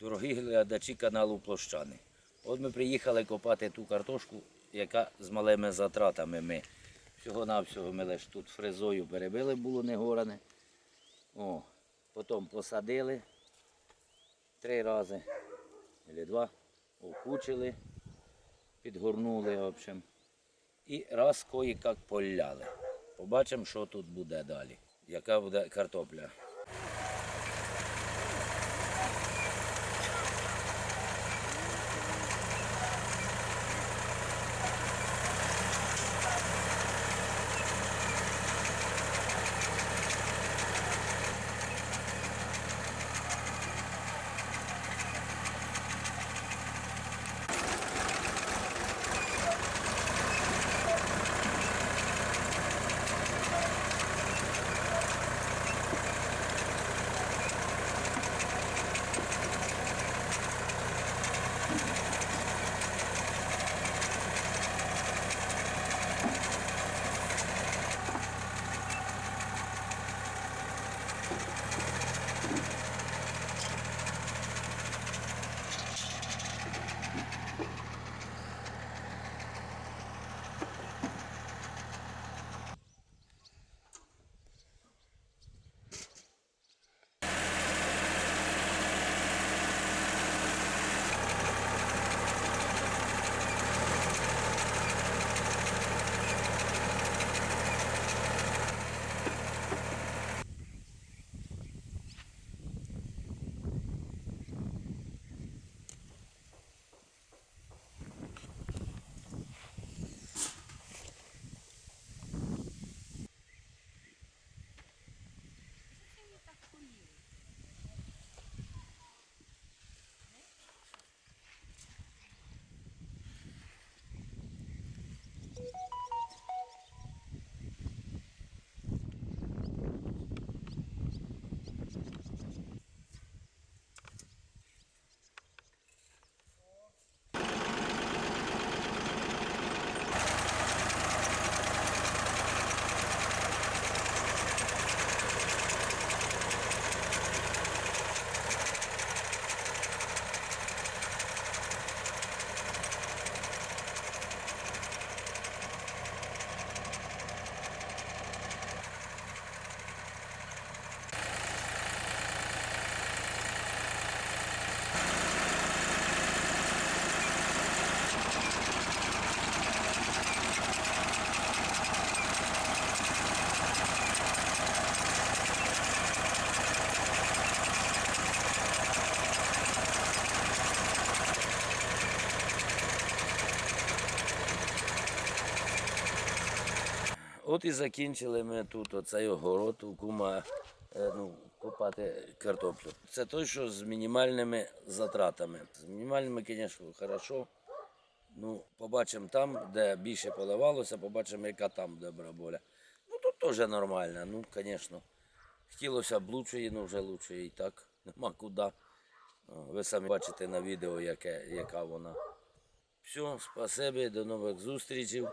Дорогі глядачі каналу Площани. От ми приїхали копати ту картошку, яка з малими затратами ми. Всього-навсього ми лише тут фрезою перебили, було не горане. О, потім посадили три рази, або два, окучили, підгорнули, в общем. І раз кої-як поляли. Побачимо, що тут буде далі. Яка буде картопля. От і закінчили ми тут оцей огород у кума е, ну, копати картоплю. Це той, що з мінімальними затратами. З мінімальними, звісно, хорошо. Ну, побачимо там, де більше поливалося, побачимо, яка там буде бараболя. Ну тут теж нормально, ну, звісно. Хотілося б лучшої, ну вже лучшої і так. Нема куди. Ви самі бачите на відео, яке, яка вона. Все, спасибі, до нових зустрічей.